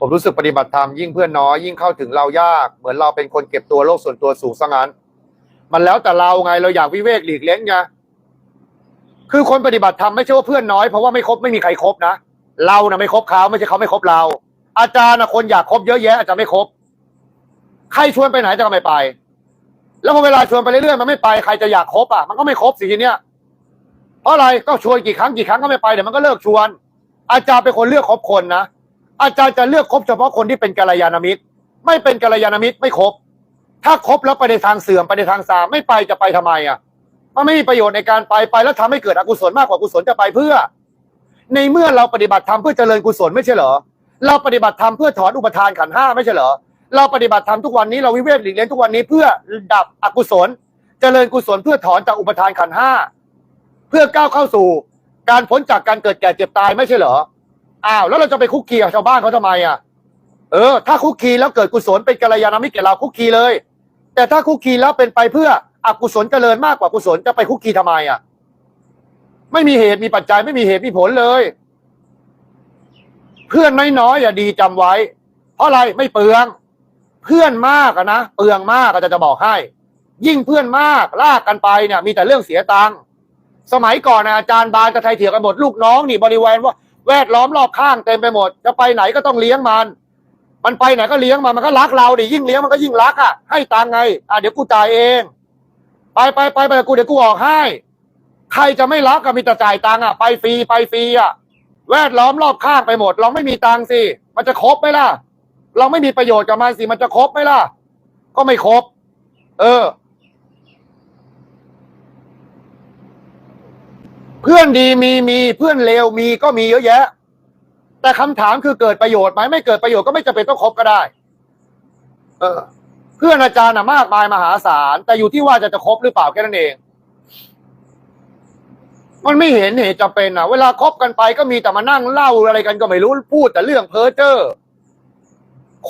ผมรู้สึกปฏิบัติธรรมยิ่งเพื่อนน้อยยิ่งเข้าถึงเรายาก เหมือนเราเป็นคนเก็บตัวโลกส่วนตัวสูงซะงั้น มันแล้วแต่เราไงเราอยากวิเวกหลีกเล้นไงคือคนปฏิบัติธรรมไม่ใช่ว่าเพื่อนน้อยเพราะว่าไม่คบไม่มีใครครบนะเรานะไม่คบเขาไม่ใช่เขาไม่คบเรา อาจารย์นะคนอยากคบเยอะแยะอาจารย์ไม่คบใครชวนไปไหนจะไม่ไป แล้วพอเวลาชวนไปเรื่อยๆมันไม่ไปใครจะอยากคบอะมันก็ไม่คบสิทีเนี้ยเพราะอะไรก็ชวนกี่ครั้งกี่ครั้งก็ไม่ไปเดี๋ยวมันก็เลิกชวน อาจารย์เป็นคนเลือกคบคนนะ อาจารย์จะเลือกคบเฉพาะคนที่เป็นกัลยาณมิตร ไม่เป็นกัลยาณมิตรไม่คบ ถ้าคบแล้วไปในทางเสื่อมไปในทางสามไม่ไปจะไปทำไมอะมันไม่มีประโยชน์ในการไปไปแล้วทำให้เกิดอกุศลมากกว่ากุศลจะไปเพื่อ ในเมื่อเราปฏิบัติธรรมเพื่อเจริญกุศลไม่ใช่เหรอเราปฏิบัติธรรมเพื่อถอนอุปทานขันห้าไม่ใช่เหรอเราปฏิบัติธรรมทุกวันนี้เราวิเวกหลีกเลี่ยงทุกวันนี้เพื่อดับอกุศล เจริญกุศลเพื่อถอนจากอุปทานขันห้าเพื่อก้าวเข้าสู่ การพ้นจากการเกิดแก่เจ็บตายไม่ใช่เหรอ อ้าวแล้วเราจะไปคุกคีกับชาวบ้านเขาทำไมอะเออ ถ้าคุกคีแล้วเกิดกุศลเป็นกัลยาณมิตรแก่เราคุกคีเลย แต่ถ้าคุกคีแล้วเป็นไปเพื่ออกุศลเจริญมากกว่ากุศลจะไปคุกคีทำไมอะ ไม่มีเหตุมีปัจจัยไม่มีเหตุมีผลเลย เพื่อนน้อยๆอย่าดีจำไว้ เพราะอะไรไม่เปลือง เพื่อนมากนะเปลืองมากก็จะจะบอกให้ ยิ่งเพื่อนมากลากกันไปเนี่ย มีแต่เรื่องเสียตังค์สมัยก่อนนะอาจารย์บานกับไทยเถียงกันหมดลูกน้องนี่บริเวณว่า แวดล้อมรอบข้างเต็มไปหมด จะไปไหนก็ต้องเลี้ยงมัน มันไปไหนก็เลี้ยงมันมันก็รักเราดิยิ่งเลี้ยงมันก็ยิ่งรักอะให้ตังไงอะเดี๋ยวกูจ่ายเอง ไปไปไปไปกูเดี๋ยวกูออกให้ใครจะไม่รักก็มีแต่จ่ายตังอะไปฟรีไปฟรีอะแวดล้อมรอบข้างไปหมด เราไม่มีตังสิมันจะครบไหมล่ะ เราไม่มีประโยชน์กับมันสิมันจะครบไหมล่ะ ก็ไม่ครบ เออ เพื่อนดีมีมีเพื่อนเลวมีก็มีเยอะแยะ แต่คำถามคือเกิดประโยชน์ไหมไม่เกิดประโยชน์ก็ไม่จำเป็นต้องคบก็ได้ เออ เพื่อนอาจารย์น่ะมากมายมหาศาล แต่อยู่ที่ว่าจะจะคบหรือเปล่าแค่นั้นเอง มันไม่เห็นเหตุจำเป็นอะ เวลาคบกันไปก็มีแต่มานั่งเล่าอะไรกันก็ไม่รู้พูดแต่เรื่องเพ้อเจ้อ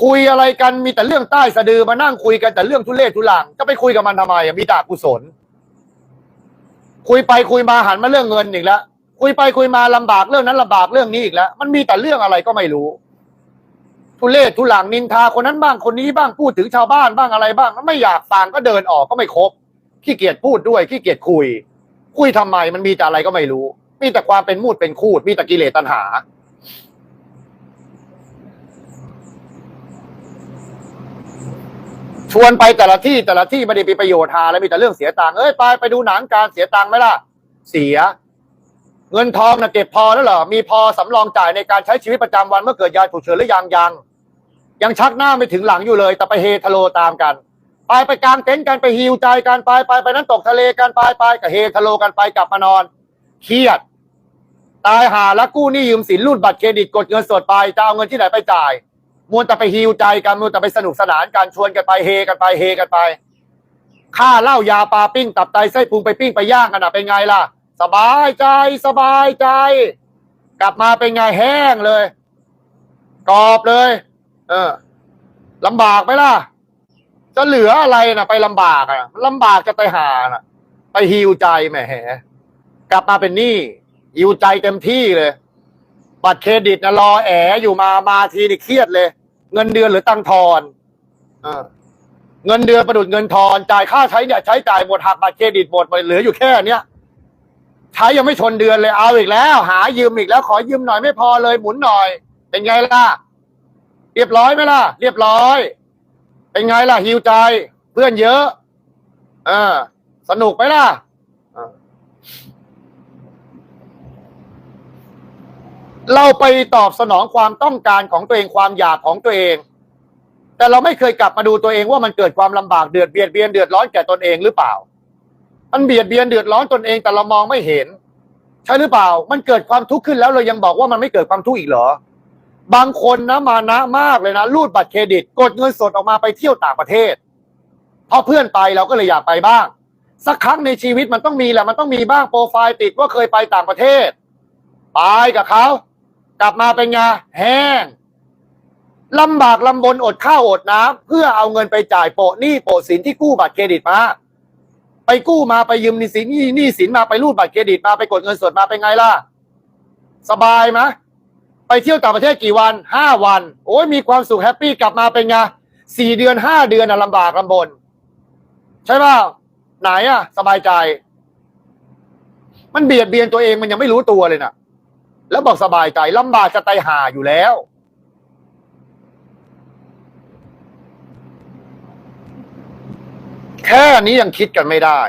คุยอะไรกันมีแต่เรื่องใต้สะดือมานั่งคุยกันแต่เรื่องทุเรศทุลังจะไปคุยกับมันทำไมมีแต่กุศล คุยไปคุยมาหันมาเรื่องเงินอีกแล้วคุยไปคุยมาลำบากเรื่องนั้นลำบากเรื่องนี้อีกแล้วมันมีแต่เรื่องอะไรก็ไม่รู้ ทุเรศทุลังนินทาคนนั้นบ้างคนนี้บ้างพูดถึงชาวบ้านบ้างอะไรบ้างมันไม่อยากฟังก็เดินออกก็ไม่ครบขี้เกียจพูดด้วยขี้เกียจคุย คุยทำไมมันมีแต่อะไรก็ไม่รู้ มีแต่ความเป็นมูดเป็นคูด มีแต่กิเลสตัณหา ชวนไปแต่ละที่แต่ละที่ไม่ได้มีประโยชน์หาแล้วมีแต่เรื่องเสียตังค์เอ้ยไปไปดูหนังการเสียตังค์ไหมล่ะ เสีย เงินทองนะเก็บพอแล้วเหรอมีพอสำรองจ่ายในการใช้ชีวิตประจำวันเมื่อเกิดยาฉุกเฉินหรือยังยังยังชักหน้าไม่ถึงหลังอยู่เลย แต่ไปเฮทะโลตามกันไปไปกลางเต็นท์กันไปฮิวใจกันไปไปไปนั้นตกทะเลกันไปไปกับเฮทะโลกันไปกลับมานอนเครียด ตายหาแล้วกู้หนี้ยืมสินรูดบัตรเครดิตกดเงินสดไปจะเอาเงินที่ไหนไปจ่าย มัวแต่ไปฮิวใจกันมัวแต่ไปสนุกสนานกันชวนกันไปเฮกันไปเฮกันไปค่าเหล้ายาปลาปิ้งตับไตไส้พุงไปปิ้งไปย่างกันอะเป็นไงล่ะ สบายใจสบายใจ กลับมาเป็นไงแห้งเลยกรอบเลย เออลำบากไหมล่ะ จะเหลืออะไรนะไปลำบากอะลำบากจะไปหาน่ะไปฮิวใจแหมกลับมาเป็นหนี้ฮิวใจเต็มที่เลย บัตรเครดิตนะรอแออยู่มามาทีนี่เครียดเลย เงินเดือนหรือตังค์ทอนเออเงินเดือนประดุดเงินทอนจ่ายค่าใช้เนี่ยใช้จ่ายหมดหักบัตรเครดิตหมดเหลืออยู่แค่เนี้ยใช้ยังไม่ชนเดือนเลยเอาอีกแล้ว หายืมอีกแล้ว ขอยืมหน่อยไม่พอเลยหมุนหน่อย เป็นไงล่ะ เรียบร้อยไหมล่ะ เรียบร้อย เป็นไงล่ะหิวใจ เพื่อนเยอะ เออ สนุกไหมล่ะเออ เราไปตอบสนองความต้องการของตัวเองความอยากของตัวเอง แต่เราไม่เคยกลับมาดูตัวเองว่ามันเกิดความลำบากเดือดเบียดเบียนเดือดร้อนแก่ตนเองหรือเปล่า มันเบียดเบียนเดือดร้อนตนเองแต่เรามองไม่เห็น ใช่หรือเปล่า มันเกิดความทุกข์ขึ้นแล้วเรายังบอกว่ามันไม่เกิดความทุกข์อีกเหรอ บางคนนะมานะมากเลยนะรูดบัตรเครดิต กดเงินสดออกมาไปเที่ยวต่างประเทศพอเพื่อนไปเราก็เลยอยากไปบ้าง สักครั้งในชีวิตมันต้องมีแหละมันต้องมีบ้างโปรไฟล์ติดว่าเคยไปต่างประเทศ ไปกับเขา กลับมาเป็นไงแห้งลำบากลำบนอดข้าวอดน้ำเพื่อเอาเงินไปจ่ายโปะหนี้โปะสินที่กู้บัตรเครดิตมา ไปกู้มาไปยืมหนี้สินนี้สินมาไปรูดบัตรเครดิตมาไปกดเงินสดมาเป็นไงล่ะ สบายไหมไปเที่ยวต่างประเทศกี่วันห้าวัน โอ้ยมีความสุขแฮปปี้กลับมาเป็นไงสี่เดือนห้าเดือนอะลำบากลำบน ใช่ป่าไหนอะสบายใจ มันเบียดเบียนตัวเองมันยังไม่รู้ตัวเลยนะ่ะ แล้วบอกสบายใจลำบากจะตายหาอยู่แล้ว แค่นี้ยังคิดกันไม่ได้